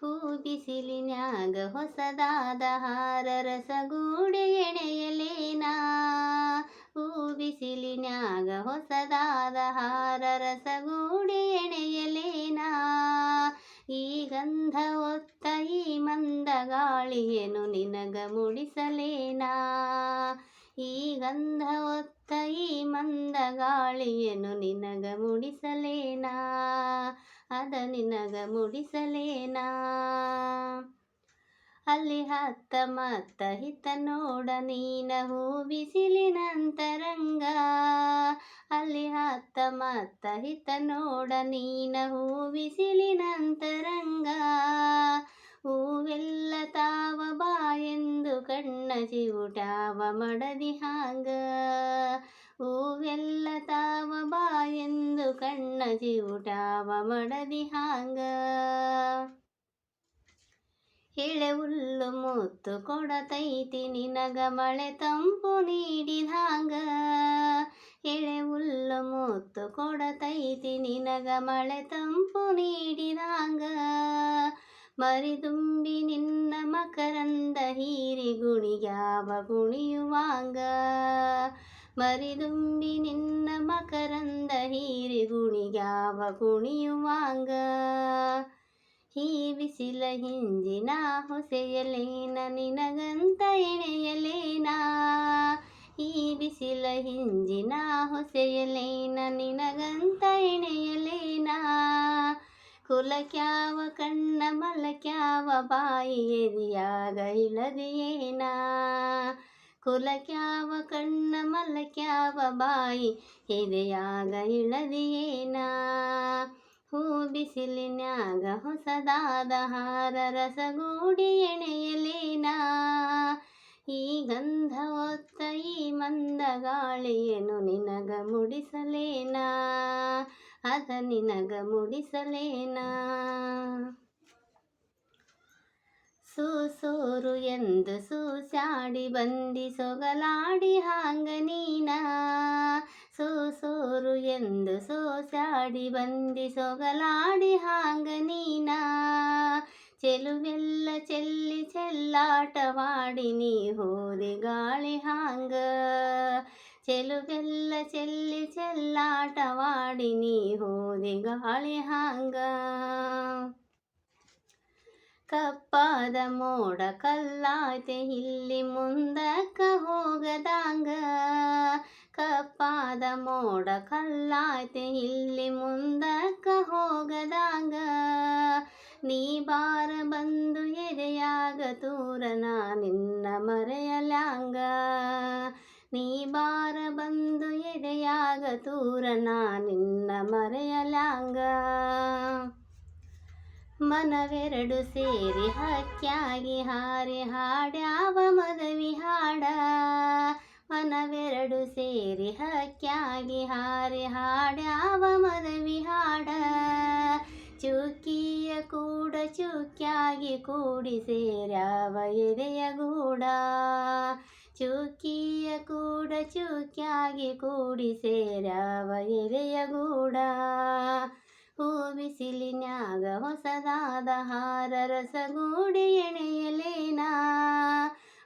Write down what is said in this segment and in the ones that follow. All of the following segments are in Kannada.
ಹೂ ಬಿಸಿಲಿನಾಗ ಹೊಸದಾದ ಹಾರ ರಸಗೂಡೆ ಎಣೆಯಲೇನಾ? ಹೂ ಬಿಸಿಲಿನ್ಯಾಗ ಹೊಸದಾದ ಹಾರ ರಸಗೂಡೆ ಎಣೆಯಲೇನಾ? ಈ ಗಂಧ ಒತ್ತ ಈ ಮಂದ ಗಾಳಿಯನು ನಿನಗ ಮುಡಿಸಲೇನಾ? ಈ ಗಂಧ ಒತ್ತ ಈ ಮಂದ ಗಾಳಿಯನ್ನು ನಿನಗ ಮುಡಿಸಲೇನಾ? ಅದ ನಿನಗ ಮುಡಿಸಲೇನಾ? ಅಲ್ಲಿ ಹತ್ತ ಮತ್ತ ಹಿತ ನೋಡ ನೀನ ಹೂ ಬಿಸಿಲಿನಂತರಂಗ ಅಲ್ಲಿ ಹತ್ತ ಮತ್ತ ಹಿತ ನೋಡ ನೀನ ಹೂ ಬಿಸಿಲಿನಂತರಂಗ ಹೂವೆಲ್ಲ ಕಣ್ಣ ಊಟಾವ ಮಡದಿ ಹಾಂಗ ಹೂವೆಲ್ಲ ತಾವ ಬಾ ಎಂದು ಕಣ್ಣ ಊಟಾವ ಮಡದಿ ಹಾಂಗ ಎಳೆ ಹುಲ್ಲು ಮುತ್ತು ಕೊಡತೈತಿ ನಿನಗ ಮಳೆ ತಂಪು ನೀಡಿದಾಂಗ ಎಳೆ ಹುಲ್ಲು ಮುತ್ತು ಕೊಡತೈತಿ ನಿನಗ ಮಳೆ ತಂಪು ನೀಡಿದಾಂಗ ಮರಿದುಂಬಿ ನಿನ್ನ ಮಕರಂದ ಹೀರಿ ಗುಣಿಯಾವ ಗುಣಿಯುವಾಂಗ. ಮರಿದುಂಬಿ ನಿನ್ನ ಮಕರಂದ ಹೀರಿ ಗುಣಿಯಾವ ಗುಣಿಯುವಾಂಗ. ಈ ಬಿಸಿಲ ಹಿಂಜಿನ ಹೊಸೆಯಲೇನ ನಿನಗಂತ ಎಣೆಯಲೇನಾ ಈ ಬಿಸಿಲ ಹಿಂಜಿನ ಹೊಸೆಯಲೇನ ನಿನಗಂತ ಎಣೆಯಲೇನಾ ಕುಲಕ್ಯಾವ ಕಣ್ಣ ಮಲಕ್ಯಾವ ಬಾಯಿ ಎದಿಯಾಗ ಇಳದಿಯೇನಾ ಕುಲಕ್ಯಾವ ಕಣ್ಣ ಮಲಕ್ಯಾವ ಬಾಯಿ ಎದೆಯಾಗ ಇಳದಿಯೇನಾ ಹೂ ಬಿಸಿಲಿನ್ಯಾಗ ಹೊಸದಾದ ಹಾರ ರಸಗೂಡಿ ಎಣೆಯಲೇನಾ? ಈ ಗಂಧ ಒತ್ತ ಈ ಮಂದ ಗಾಳಿಯನ್ನು ನಿನಗ ಮುಡಿಸಲೇನಾ? ಅದ ನಿನಗ ಮುಡಿಸಲೇನಾ? ಸೂಸೂರು ಎಂದು ಸೂಸಾಡಿ ಬಂದಿ ಸೊಗಲಾಡಿ ಹಾಂಗ ನೀನ? ಸೂಸೂರು ಎಂದು ಸೂಸಾಡಿ ಬಂದಿ ಸೊಗಲಾಡಿ ಹಾಂಗ ನೀನ? ಚೆಲುವೆಲ್ಲ ಚೆಲ್ಲಿ ಚೆಲ್ಲಾಟವಾಡಿ ನೀ ಹೋದೆ ಗಾಳಿ ಹಾಂಗ. ಚೆಲುವೆಲ್ಲ ಚೆಲ್ಲಿ ಚೆಲ್ಲಾಟವಾಡಿ ನೀ ಹೋದೆ ಗಾಳಿ ಹಾಂಗ. ಕಪ್ಪಾದ ಮೋಡ ಕಲ್ಲಾಯ್ತೆ, ಇಲ್ಲಿ ಮುಂದಕ್ಕ ಹೋಗದಂಗ. ಕಪ್ಪಾದ ಮೋಡ ಕಲ್ಲಾಯ್ತೆ, ಇಲ್ಲಿ ಮುಂದಕ್ಕ ಹೋಗದಂಗ. ನೀ ಬಾರ ಬಂದು ಎದೆಯಾಗ ತೂರನ, ನಿನ್ನ ಮರೆಯಲ್ಯಾಂಗ. ನೀ ಬಾರ ಬಂದು ಎದೆಯಾಗ ತೂರನ ನಿನ್ನ ಮರೆಯಲಾಂಗ. ಮನವೆರಡು ಸೇರಿ ಹಕ್ಕ್ಯಾಗಿ ಹಾರಿ ಹಾಡ್ಯಾವ ಮದವಿ ಹಾಡ. ಮನವೆರಡು ಸೇರಿ ಹಕ್ಕಾಗಿ ಹಾರಿ ಹಾಡ್ಯಾವ ಮದವಿ ಹಾಡ. ಚುಕ್ಕಿಯ ಕೂಡ ಚುಕ್ಕಾಗಿ ಕೂಡಿ ಸೇರ್ಯಾವ ಎದೆಯ ಗೂಡ. ಚುಕ್ಕಿಯ ಕೂಡ ಚೂಕಿಯಾಗಿ ಕೂಡಿ ಸೇರಾವ ಎಲೆಯ ಗೂಡ. ಹೂ ಬಿಸಿಲಿನ್ಯಾಗ ಹೊಸದಾದ ಹಾರ ರಸಗೂಡಿ ಎಣೆಯಲೇನಾ?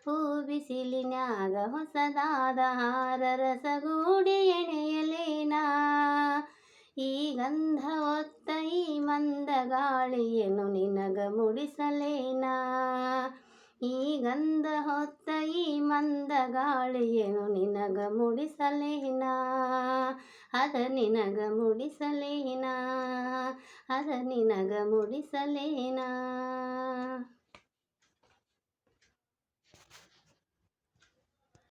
ಹೂ ಬಿಸಿಲಿನ್ಯಾಗ ಹೊಸದಾದ ಹಾರ ರಸಗೂಡಿ ಎಣೆಯಲೇನಾ? ಈ ಗಂಧ ಒತ್ತ ಈ ಮಂದ ಗಾಳಿಯನ್ನು ನಿನಗ ಮುಡಿಸಲೇನಾ? ಈ ಗಂಧ ಹೊತ್ತ ಈ ಮಂದ ಗಾಳಿಯನ್ನು ನಿನಗ ಮುಡಿಸಲೇನ ಅದ ನಿನಗ ಮುಡಿಸಲೇನ ಅದ ನಿನಗ ಮುಡಿಸಲೇನಾ